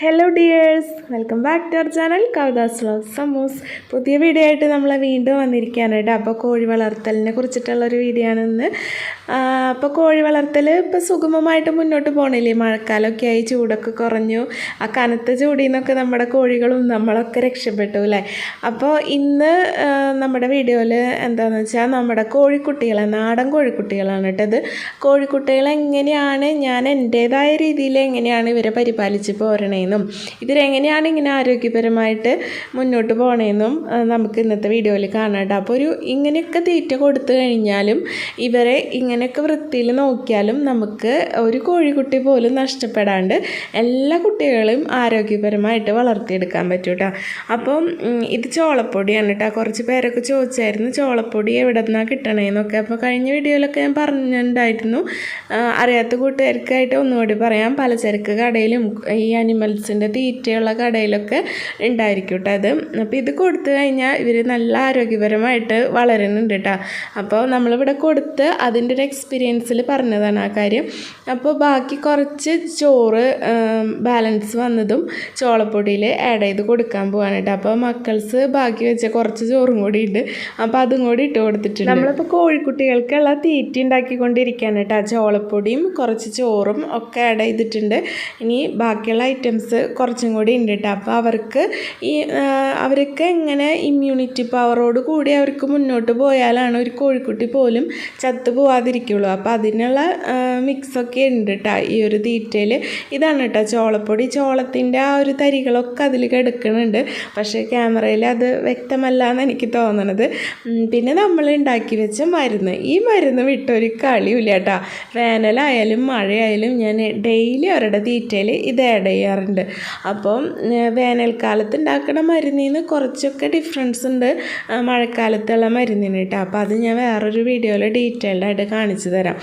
Hello dears welcome back to our channel Kavitha's vlog സമൂസ് പുതിയ video ആയിട്ട് നമ്മൾ വീണ്ടും വന്നിരിക്കുകയാണ് കേട്ടോ. അപ്പോൾ കോഴി വളർത്തലിനെ കുറിച്ചിട്ടുള്ളൊരു വീഡിയോ ആണ് ഇന്ന്. അപ്പോൾ കോഴി വളർത്തൽ ഇപ്പോൾ സുഗമമായിട്ട് മുന്നോട്ട് പോകണില്ലേ മഴക്കാലമൊക്കെ ആയി ചൂടൊക്കെ കുറഞ്ഞു. ആ കനത്ത ചൂടിൽ നിന്നൊക്കെ നമ്മുടെ കോഴികളും നമ്മളൊക്കെ രക്ഷപ്പെട്ടു അല്ലേ? അപ്പോൾ ഇന്ന് നമ്മുടെ വീഡിയോയിൽ എന്താണെന്ന് വെച്ചാൽ നമ്മുടെ കോഴിക്കുട്ടികളെ നാടൻ കോഴിക്കുട്ടികളാണ് കേട്ടത് കോഴിക്കുട്ടികൾ എങ്ങനെയാണ് ഞാൻ എന്റേതായ രീതിയിൽ എങ്ങനെയാണ് ഇവരെ പരിപാലിച്ച് പോരണേന്നും ഇതിലെങ്ങനെയാണ് ഇങ്ങനെ ആരോഗ്യപരമായിട്ട് മുന്നോട്ട് പോകണേന്നും നമുക്ക് ഇന്നത്തെ വീഡിയോയിൽ കാണാം അപ്പോൾ ഒരു ഇങ്ങനെയൊക്കെ തീറ്റ കൊടുത്തു കഴിഞ്ഞാലും ഇവരെ ഇങ്ങനെയൊക്കെ വൃത്തിയിൽ നോക്കിയാലും നമുക്ക് ഒരു കോഴിക്കുട്ടി പോലും നഷ്ടപ്പെടാണ്ട് എല്ലാ കുട്ടികളെയും ആരോഗ്യപരമായിട്ട് വളർത്തിയെടുക്കാൻ പറ്റും കേട്ടോ. അപ്പം ഇത് ചോളപ്പൊടിയാണ് കേട്ടോ. കുറച്ച് പേരൊക്കെ ചോദിച്ചായിരുന്നു ചോളപ്പൊടി എവിടെ നിന്നാണ് കിട്ടണേന്നൊക്കെ. അപ്പോൾ കഴിഞ്ഞ വീഡിയോയിലൊക്കെ ഞാൻ പറഞ്ഞിട്ടുണ്ടായിരുന്നു. അറിയാത്ത കൂട്ടുകാർക്കായിട്ട് ഒന്നുകൂടി പറയാം. പലചരക്ക് കടയിലും ഈ അനിമൽസിന്റെ തീറ്റയുള്ള കടയിലൊക്കെ ഉണ്ടായിരിക്കും കേട്ടോ അത്. അപ്പോൾ ഇത് കൊടുത്തു കഴിഞ്ഞാൽ ഇവർ നല്ല ആരോഗ്യപരമായിട്ട് വളരുന്നുണ്ട് കേട്ടോ അപ്പോൾ നമ്മളിവിടെ കൊടുത്ത് അതിന്റെ ഒരു എക്സ്പീരിയൻസിൽ പറഞ്ഞതാണ് ആ കാര്യം. അപ്പോൾ ബാക്കി കുറച്ച് ചോറ് ബാലൻസ് വന്നതും ചോളപ്പൊടിയിൽ ആഡ് ചെയ്ത് കൊടുക്കാൻ പോവാണ് കേട്ടോ അപ്പോൾ മക്കൾസ് ബാക്കി വെച്ച കുറച്ച് ചോറും കൂടി ഉണ്ട് അപ്പോൾ അതും കൂടി ഇട്ട് കൊടുത്തിട്ടുണ്ട്. നമ്മളിപ്പോൾ കോഴിക്കുട്ടികൾക്കുള്ള തീറ്റ ഉണ്ടാക്കിക്കൊണ്ടിരിക്കുകയാണ് കേട്ടോ ചോളപ്പൊടിയും കുറച്ച് ചോറും ഒക്കെ ആഡ് ചെയ്തിട്ടുണ്ട്. ഇനി ബാക്കിയുള്ള ഐറ്റംസ് കുറച്ചും കൂടി ഉണ്ട് കേട്ടോ അപ്പോൾ അവർക്ക് ഈ അവർക്ക് എങ്ങനെ ഇമ്മ്യൂണിറ്റി പവറോട് കൂടി അവർക്ക് മുന്നോട്ട് പോയാലാണ് ഒരു കോഴിക്കുട്ടി പോലും ചത്തു പോവാതിരിക്കുള്ളൂ. അപ്പോൾ അതിനുള്ള മിക്സൊക്കെ ഉണ്ട് കേട്ടോ ഈ ഒരു തീറ്റയിൽ. ഇതാണ് കേട്ടോ ചോളപ്പൊടി. ചോളത്തിന്റെ ആ ഒരു തരികളൊക്കെ അതിൽ കിടക്കുന്നുണ്ട് പക്ഷേ ക്യാമറയിൽ അത് വ്യക്തമല്ല എന്ന് എനിക്ക് തോന്നണത്. പിന്നെ നമ്മൾ ഉണ്ടാക്കി വെച്ച മരുന്ന്. ഈ മരുന്ന് വിട്ടൊരു കളിയില്ല കേട്ടോ വേനലായാലും മഴയായാലും ഞാൻ ഡെയിലി അവരുടെ തീറ്റയിൽ ഇത് ആഡ് ചെയ്യാറുണ്ട്. അപ്പം ഏർ, വേനൽക്കാലത്ത് ഉണ്ടാക്കുന്ന മരുന്നിൽ നിന്ന് കുറച്ചൊക്കെ ഡിഫറൻസ് ഉണ്ട്. മഴക്കാലത്തുള്ള മരുന്നിന് കേട്ടോ അപ്പോൾ അത് ഞാൻ വേറൊരു വീഡിയോയിൽ ഡീറ്റെയിൽഡ് ആയിട്ട് കാണിച്ചു തരാം.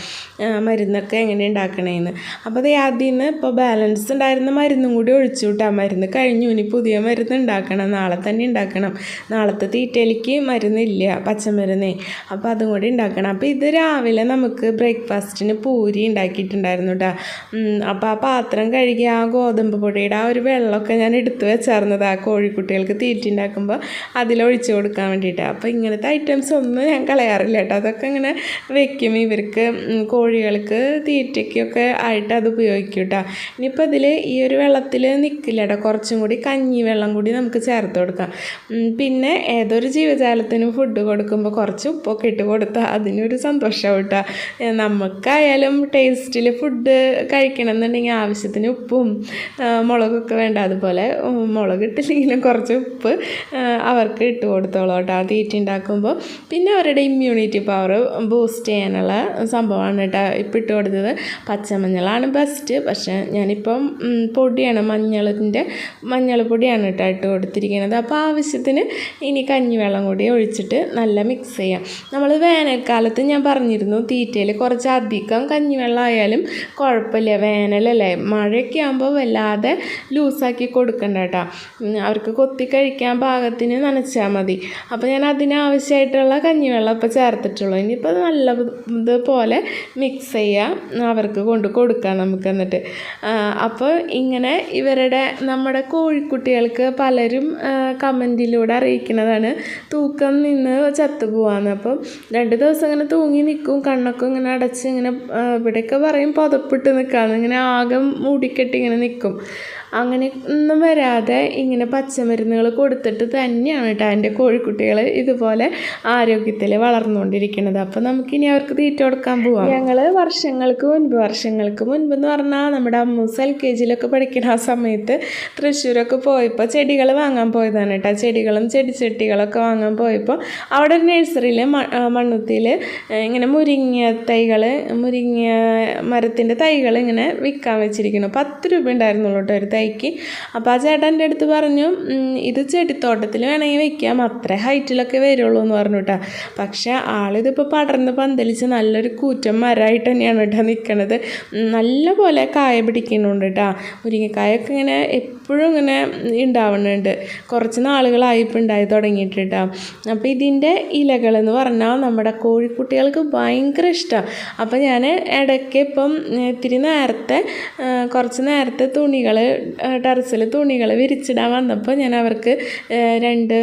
മരുന്നൊക്കെ എങ്ങനെ ഉണ്ടാക്കണേന്ന്. അപ്പോൾ അത് ആദ്യം നിന്ന് ഇപ്പോൾ ബാലൻസ് ഉണ്ടായിരുന്ന മരുന്നും കൂടി ഒഴിച്ചു വിട്ടാൽ മരുന്ന് കഴിഞ്ഞു. ഇനി പുതിയ മരുന്ന് ഉണ്ടാക്കണം. നാളെ തന്നെ ഉണ്ടാക്കണം. നാളത്തെ തീറ്റയിലേക്ക് മരുന്നില്ല പച്ചമരുന്നേ. അപ്പോൾ അതും കൂടി ഉണ്ടാക്കണം. അപ്പോൾ ഇത് രാവിലെ നമുക്ക് ബ്രേക്ക്ഫാസ്റ്റിന് പൂരി ഉണ്ടാക്കിയിട്ടുണ്ടായിരുന്നു കേട്ടോ അപ്പോൾ ആ പാത്രം കഴുകി ആ ഗോതമ്പ് പൊടിയുടെ ആ ഒരു വെള്ളമൊക്കെ ഞാൻ എടുത്തു വെച്ചായിരുന്നത് ആ കോഴിക്കുട്ടികൾക്ക് തീറ്റുണ്ടാക്കുമ്പോൾ അതിലൊഴിച്ച് കൊടുക്കാൻ വേണ്ടിയിട്ട്. അപ്പോൾ ഇങ്ങനത്തെ ഐറ്റംസ് ഒന്നും ഞാൻ കളയാറില്ല കേട്ടോ. അതൊക്കെ ഇങ്ങനെ വെക്കും. ഇവർക്ക് കോഴികൾക്ക് തീറ്റയ്ക്കൊക്കെ ആയിട്ട് അത് ഉപയോഗിക്കും കേട്ടോ ഇനിയിപ്പോൾ ഇതിൽ ഈ ഒരു വെള്ളത്തിൽ നിൽക്കില്ല കേട്ടോ കുറച്ചും കൂടി കഞ്ഞി വെള്ളം കൂടി നമുക്ക് ചേർത്ത് കൊടുക്കാം. പിന്നെ ഏതൊരു ജീവജാലത്തിനും ഫുഡ് കൊടുക്കുമ്പോൾ കുറച്ച് ഉപ്പൊക്കെ ഇട്ട് കൊടുത്താൽ അതിനൊരു സന്തോഷമാവും കേട്ടോ നമുക്കായാലും ടേസ്റ്റിൽ ഫുഡ് കഴിക്കണം എന്നുണ്ടെങ്കിൽ ആവശ്യത്തിന് ഉപ്പും മുളകൊക്കെ വേണ്ട അതുപോലെ മുളകിട്ടില്ലെങ്കിലും കുറച്ച് ഉപ്പ് അവർക്ക് ഇട്ട് കൊടുത്തോളൂ കേട്ടോ. തീറ്റ ഉണ്ടാക്കുമ്പോൾ. പിന്നെ അവരുടെ ഇമ്മ്യൂണിറ്റി പവർ ബൂസ്റ്റ് ചെയ്യാനുള്ള സംഭവമാണ് കേട്ടോ ഇപ്പം ഇട്ട് കൊടുത്തത്. പച്ചമഞ്ഞളാണ് ബെസ്റ്റ് പക്ഷേ ഞാനിപ്പം പൊടിയാണ് മഞ്ഞളിന്റെ മഞ്ഞൾ പൊടിയാണ് കേട്ടോ ഇട്ട് കൊടുത്തിരിക്കുന്നത്. അപ്പോൾ ആവശ്യത്തിന് ഇനി കഞ്ഞിവെള്ളം കൂടി ഒഴിച്ചിട്ട് നല്ല മിക്സ് ചെയ്യാം. നമ്മൾ വേനൽക്കാലത്ത് ഞാൻ പറഞ്ഞിരുന്നു തീറ്റയിൽ കുറച്ച് അധികം കഞ്ഞിവെള്ളം ആയാലും കുഴപ്പമില്ല. വേനലല്ലേ? മഴയൊക്കെ ആകുമ്പോൾ വല്ലാതെ ലൂസാക്കി കൊടുക്കണ്ട കേട്ടോ. അവർക്ക് കൊത്തി കഴിക്കാൻ പാകത്തിന് നനച്ചാൽ മതി. അപ്പോൾ ഞാൻ അതിനാവശ്യമായിട്ടുള്ള കഞ്ഞിവെള്ളം ഇപ്പോൾ ചേർത്തിട്ടുള്ളൂ. ഇനിയിപ്പോൾ നല്ല ഇതുപോലെ മിക്സ് ചെയ്യുക അവർക്ക് കൊണ്ട് കൊടുക്കാം നമുക്ക് എന്നിട്ട്. അപ്പോൾ ഇങ്ങനെ ഇവരുടെ നമ്മുടെ കോഴിക്കുട്ടികൾക്ക് പലരും കമന്റിലൂടെ അറിയിക്കുന്നതാണ് തൂക്കം നിന്ന് ചത്തുപോവാന്ന്. അപ്പം രണ്ട് ദിവസം ഇങ്ങനെ തൂങ്ങി നിൽക്കും കണ്ണൊക്കെ ഇങ്ങനെ അടച്ച് ഇങ്ങനെ ഇവിടെയൊക്കെ പറയും പുതപ്പിട്ട് നിൽക്കാമെന്ന് ഇങ്ങനെ ആകെ മൂടിക്കെട്ടി ഇങ്ങനെ നിൽക്കും അങ്ങനെ ഒന്നും വരാതെ ഇങ്ങനെ പച്ചമരുന്നുകൾ കൊടുത്തിട്ട് തന്നെയാണ് കേട്ടോ എന്റെ കോഴിക്കുട്ടികൾ ഇതുപോലെ ആരോഗ്യത്തിൽ വളർന്നുകൊണ്ടിരിക്കുന്നത്. അപ്പോൾ നമുക്കിനി അവർക്ക് തീറ്റ കൊടുക്കാൻ പോവാം. ഞങ്ങൾ വർഷങ്ങൾക്ക് മുൻപ് വർഷങ്ങൾക്ക് മുൻപ് എന്ന് പറഞ്ഞാൽ നമ്മുടെ അമ്മൂസ് എൽ കെ ജിയിലൊക്കെ പഠിക്കുന്ന ആ സമയത്ത് തൃശ്ശൂരൊക്കെ പോയപ്പോൾ ചെടികൾ വാങ്ങാൻ പോയതാണ് കേട്ടോ ചെടികളും ചെടിച്ചട്ടികളൊക്കെ വാങ്ങാൻ പോയപ്പോൾ അവിടെ ഒരു നഴ്സറിയിൽ മണ്ണുത്തിയിൽ ഇങ്ങനെ മുരിങ്ങ തൈകൾ മുരിങ്ങ മരത്തിന്റെ തൈകൾ ഇങ്ങനെ വിൽക്കാൻ വെച്ചിരിക്കുന്നു. പത്ത് രൂപ ഉണ്ടായിരുന്നുള്ളൂ കേട്ടോ ഒരു തൈക്ക് അപ്പോൾ ആ ചേട്ടൻ എന്റെ അടുത്ത് പറഞ്ഞു ഇത് ചെടിത്തോട്ടത്തിൽ വേണമെങ്കിൽ വെക്കാം. അത്ര ഹൈറ്റിലൊക്കെ വരുള്ളൂ എന്ന് പറഞ്ഞു കേട്ടോ പക്ഷേ ആളിതിപ്പോൾ പടർന്ന് പന്തലിച്ച് നല്ലൊരു കൂറ്റം മരമായിട്ട് തന്നെയാണ് കേട്ടോ നിൽക്കണത് നല്ല പോലെ കായ പിടിക്കുന്നുണ്ട് കേട്ടോ മുരിങ്ങക്കായൊക്കെ ഇങ്ങനെ എപ്പോഴും ഇങ്ങനെ ഉണ്ടാവുന്നുണ്ട് കുറച്ച് നാളുകളായി ഇപ്പം ഉണ്ടായി തുടങ്ങിയിട്ട് കേട്ടോ അപ്പോൾ ഇതിന്റെ ഇലകളെന്ന് പറഞ്ഞാൽ നമ്മുടെ കോഴിക്കുട്ടികൾക്ക് ഭയങ്കര ഇഷ്ടമാണ് അപ്പോൾ ഞാൻ ഇടയ്ക്ക് ഇപ്പം ഇത്തിരി നേരത്തെ കുറച്ച് നേരത്തെ തുണികൾ ടെറസിൽ തുണികൾ വിരിച്ചിടാൻ വന്നപ്പോൾ ഞാൻ അവർക്ക് രണ്ട്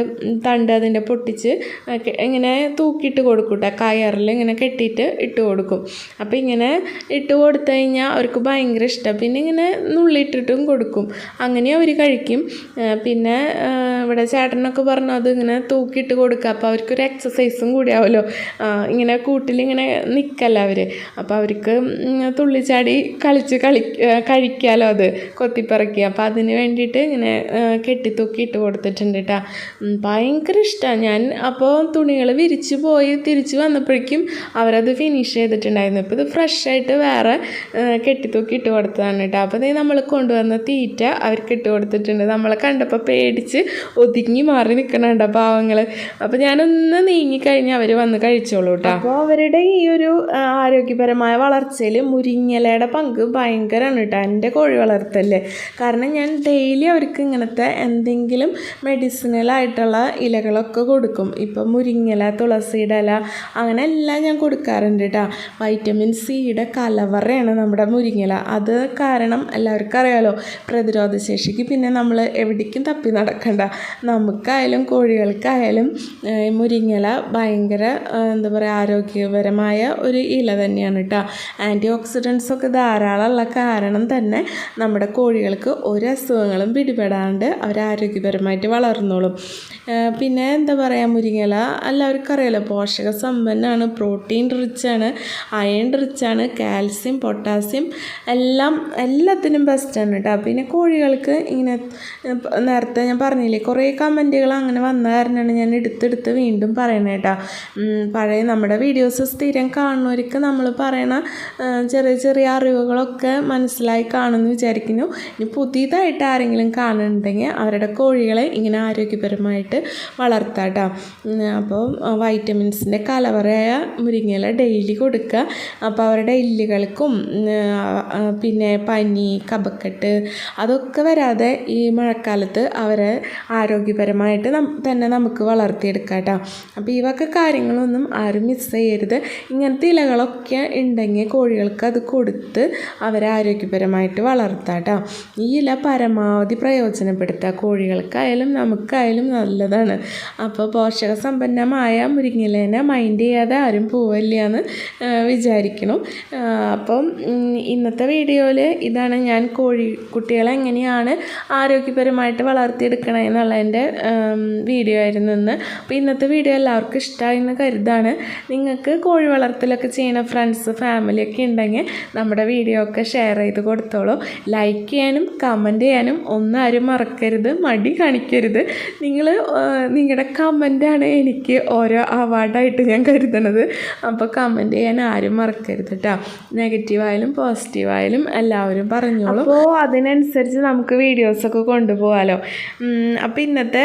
തണ്ട് അതിന്റെ പൊട്ടിച്ച് ഇങ്ങനെ തൂക്കിയിട്ട് കൊടുക്കും കേട്ടോ കയറിൽ ഇങ്ങനെ കെട്ടിയിട്ട് ഇട്ട് കൊടുക്കും. അപ്പോൾ ഇങ്ങനെ ഇട്ട് കൊടുത്തു കഴിഞ്ഞാൽ അവർക്ക് ഭയങ്കര ഇഷ്ടം. പിന്നെ ഇങ്ങനെ നുള്ളിയിട്ടിട്ടും കൊടുക്കും. അങ്ങനെ അവർ കഴിക്കും. പിന്നെ ഇവിടെ ചേട്ടനൊക്കെ പറഞ്ഞു അത് ഇങ്ങനെ തൂക്കിയിട്ട് കൊടുക്കുക അപ്പോൾ അവർക്കൊരു എക്സസൈസും കൂടിയാവുമല്ലോ ഇങ്ങനെ കൂട്ടിലിങ്ങനെ നിൽക്കല്ല അവർ അപ്പോൾ അവർക്ക് തുള്ളിച്ചാടി കളിച്ച് കളി കഴിക്കാമല്ലോ അത് കൊത്തിപ്പറക്കി. അപ്പോൾ അതിന് വേണ്ടിയിട്ട് ഇങ്ങനെ കെട്ടിത്തൂക്കി ഇട്ട് കൊടുത്തിട്ടുണ്ട് കേട്ടോ ഭയങ്കര ഇഷ്ടമാണ് ഞാൻ അപ്പോൾ തുണികൾ വിരിച്ച് പോയി തിരിച്ച് വന്നപ്പോഴേക്കും അവരത് ഫിനിഷ് ചെയ്തിട്ടുണ്ടായിരുന്നു. ഇപ്പോൾ ഇത് ഫ്രഷ് ആയിട്ട് വേറെ കെട്ടിത്തൂക്കി ഇട്ട് കൊടുത്തതാണ് കേട്ടോ അപ്പോൾ നമ്മൾ കൊണ്ടുവന്ന തീറ്റ അവർക്ക് ഇട്ട് കൊടുത്തിട്ടുണ്ട്. നമ്മളെ കണ്ടപ്പോൾ പേടിച്ച് ഒതുങ്ങി മാറി നിൽക്കണുണ്ട് പാവങ്ങൾ അപ്പോൾ ഞാനൊന്ന് നീങ്ങിക്കഴിഞ്ഞാൽ അവർ വന്ന് കഴിച്ചോളൂ കേട്ടോ അപ്പോൾ അവരുടെ ഈ ഒരു ആരോഗ്യപരമായ വളർച്ചയിൽ മുരിങ്ങലയുടെ പങ്ക് ഭയങ്കരമാണ് കേട്ടോ എന്റെ കോഴി വളർത്തല്ലേ കാരണം ഞാൻ ഡെയിലി അവർക്ക് ഇങ്ങനത്തെ എന്തെങ്കിലും മെഡിസിനലായിട്ടുള്ള ഇലകളൊക്കെ കൊടുക്കും. ഇപ്പം മുരിങ്ങല തുളസിയുടെ ഇല അങ്ങനെ എല്ലാം ഞാൻ കൊടുക്കാറുണ്ട് കേട്ടോ വൈറ്റമിൻ സിയുടെ കലവറയാണ് നമ്മുടെ മുരിങ്ങല. അത് കാരണം എല്ലാവർക്കും അറിയാലോ പ്രതിരോധശേഷിക്ക് പിന്നെ നമ്മൾ എവിടേക്കും തപ്പി നടക്കണ്ട. നമുക്കായാലും കോഴികൾക്കായാലും മുരിങ്ങല ഭയങ്കര എന്താ പറയുക ആരോഗ്യപരമായ ഒരു ഇല തന്നെയാണ് കേട്ടോ. ആന്റി ഓക്സിഡൻസ് ഒക്കെ ധാരാളമുള്ള കാരണം തന്നെ നമ്മുടെ കോഴികൾക്ക് ഒരു അസുഖങ്ങളും പിടിപെടാണ്ട് അവർ ആരോഗ്യപരമായിട്ട് വളർന്നോളും. പിന്നെ എന്താ പറയുക മുരിങ്ങല എല്ലാവർക്കും അറിയാലോ പോഷക സമ്പന്നമാണ് പ്രോട്ടീൻ റിച്ചാണ് അയൺ റിച്ചാണ് കാൽസ്യം പൊട്ടാസ്യം എല്ലാം എല്ലാത്തിനും ബെസ്റ്റാണ് കേട്ടോ. പിന്നെ കോഴികൾക്ക് ഇങ്ങനെ നേരത്തെ ഞാൻ പറഞ്ഞില്ലേ കുറേ കമന്റുകൾ അങ്ങനെ വന്ന കാരണമാണ് ഞാൻ എടുത്തെടുത്ത് വീണ്ടും പറയണേ കേട്ടോ പഴയ നമ്മുടെ വീഡിയോസ് സ്ഥിരം കാണുന്നവർക്ക് നമ്മൾ പറയണ ചെറിയ ചെറിയ അറിവുകളൊക്കെ മനസ്സിലായി കാണുമെന്ന് വിചാരിക്കുന്നു. ഇനി പുതിയതായിട്ട് ആരെങ്കിലും കാണുന്നുണ്ടെങ്കിൽ അവരുടെ കോഴികളെ ഇങ്ങനെ ആരോഗ്യപരമായിട്ട് വളർത്താം കേട്ടോ അപ്പോൾ വൈറ്റമിൻസിന്റെ കലവറയായ മുരിങ്ങയില ഡെയിലി കൊടുക്കുക. അപ്പോൾ അവരുടെ എല്ലുകൾക്കും പിന്നെ പനി കപക്കെട്ട് അതൊക്കെ വരാതെ ഈ മഴക്കാലത്ത് അവരെ ആരോഗ്യപരമായിട്ട് തന്നെ നമുക്ക് വളർത്തിയെടുക്കാം കേട്ടോ. അപ്പോൾ ഈ വക കാര്യങ്ങളൊന്നും ആരും മിസ് ചെയ്യരുത്. ഇങ്ങനത്തെ ഇലകളൊക്കെ ഉണ്ടെങ്കിൽ കോഴികൾക്ക് അത് കൊടുത്ത് അവരെ ആരോഗ്യപരമായിട്ട് വളർത്താം കേട്ടോ. ഈ ഇല പരമാവധി പ്രയോജനപ്പെടുത്തുക. കോഴികൾക്കായാലും നമുക്കായാലും നല്ലതാണ്. അപ്പോൾ പോഷക സമ്പന്നമായ മുരിങ്ങിലേനെ മൈൻഡ് ചെയ്യാതെ ആരും പോവില്ല എന്ന് വിചാരിക്കണം. അപ്പം ഇന്നത്തെ വീഡിയോയിൽ ഇതാണ് ഞാൻ കോഴി കുട്ടികളെ എങ്ങനെയാണ് ആരോഗ്യപരമായിട്ട് വളർത്തിയെടുക്കണേ എന്നുള്ളതിന്റെ വീഡിയോ ആയിരുന്നു ഇന്ന്. അപ്പോൾ ഇന്നത്തെ വീഡിയോ എല്ലാവർക്കും ഇഷ്ടമായി എന്ന് കരുതാണ്. നിങ്ങൾക്ക് കോഴി വളർത്തലൊക്കെ ചെയ്യുന്ന ഫ്രണ്ട്സ് ഫാമിലിയൊക്കെ ഉണ്ടെങ്കിൽ നമ്മുടെ വീഡിയോ ഒക്കെ ഷെയർ ചെയ്ത് കൊടുത്തോളൂ. ലൈക്ക് ചെയ്യാനും കമന്റ് ചെയ്യാനും ഒന്നും ആരും മറക്കരുത് മടി കാണിക്കരുത്. നിങ്ങൾ നിങ്ങളുടെ കമന്റാണ് എനിക്ക് ഓരോ അവാർഡായിട്ട് ഞാൻ കരുതണത്. അപ്പോൾ കമന്റ് ചെയ്യാൻ ആരും മറക്കരുത് കേട്ടോ നെഗറ്റീവായാലും പോസിറ്റീവായാലും എല്ലാവരും പറഞ്ഞോളൂ. അപ്പോൾ അതിനനുസരിച്ച് നമുക്ക് വീഡിയോസൊക്കെ കൊണ്ടുപോകാമല്ലോ അപ്പോൾ ഇന്നത്തെ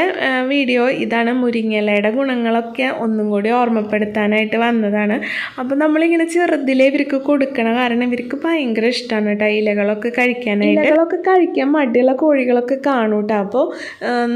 വീഡിയോ ഇതാണ് മുരിങ്ങയിലയുടെ ഗുണങ്ങളൊക്കെ ഒന്നും കൂടി ഓർമ്മപ്പെടുത്താനായിട്ട് വന്നതാണ്. അപ്പോൾ നമ്മളിങ്ങനെ ചെറുതിലേ ഇവർക്ക് കൊടുക്കണ കാരണം ഇവർക്ക് ഭയങ്കര ഇഷ്ടമാണ് കേട്ടോ ഇലകളൊക്കെ കഴിക്കാനായിട്ട്. ഇലകളൊക്കെ കഴിക്കാൻ മടിയുള്ള കോഴികളൊക്കെ കാണും കേട്ടോ അപ്പോൾ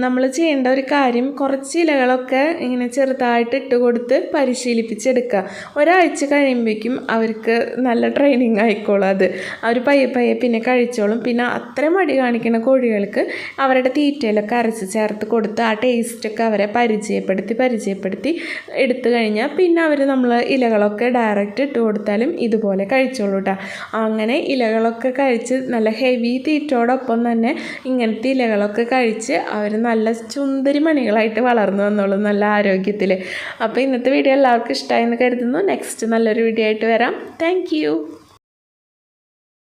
നമ്മൾ ചെയ്യേണ്ട ഒരു കാര്യം കുറച്ച് ഇലകളൊക്കെ ഇങ്ങനെ ചെറുതായിട്ട് ഇട്ട് കൊടുത്ത് പരിശീലിപ്പിച്ചെടുക്കുക. ഒരാഴ്ച കഴിയുമ്പോഴേക്കും അവർക്ക് നല്ല ട്രെയിനിങ് ആയിക്കോളും അത്. അവർ പയ്യെ പയ്യെ പിന്നെ കഴിച്ചോളും. പിന്നെ അത്ര മടി കാണിക്കുന്ന കോഴികൾക്ക് അവരുടെ തീറ്റയിലൊക്കെ അരച്ച് ചേർത്ത് കൊടുത്ത് ആ ടേസ്റ്റൊക്കെ അവരെ പരിചയപ്പെടുത്തി പരിചയപ്പെടുത്തി എടുത്തു കഴിഞ്ഞാൽ പിന്നെ അവർ നമ്മൾ ഇലകളൊക്കെ ഡയറക്റ്റ് ഇട്ട് കൊടുത്താലും ഇതുപോലെ കഴിച്ചോളൂ കേട്ടോ അങ്ങനെ ഇലകളൊക്കെ കഴിച്ച് നല്ല ഹെവി തീറ്റോടൊപ്പം തന്നെ ഇങ്ങനത്തെ ഇലകളൊക്കെ കഴിച്ച് അവർ നല്ല സുന്ദരി മണികളായിട്ട് വളർന്നു വന്നോളൂ നല്ല ആരോഗ്യത്തിൽ അപ്പോൾ ഇന്നത്തെ വീഡിയോ എല്ലാവർക്കും ഇഷ്ടമായെന്ന് കരുതുന്നു. നെക്സ്റ്റ് നല്ലൊരു വീഡിയോ ആയിട്ട് വരാം. താങ്ക്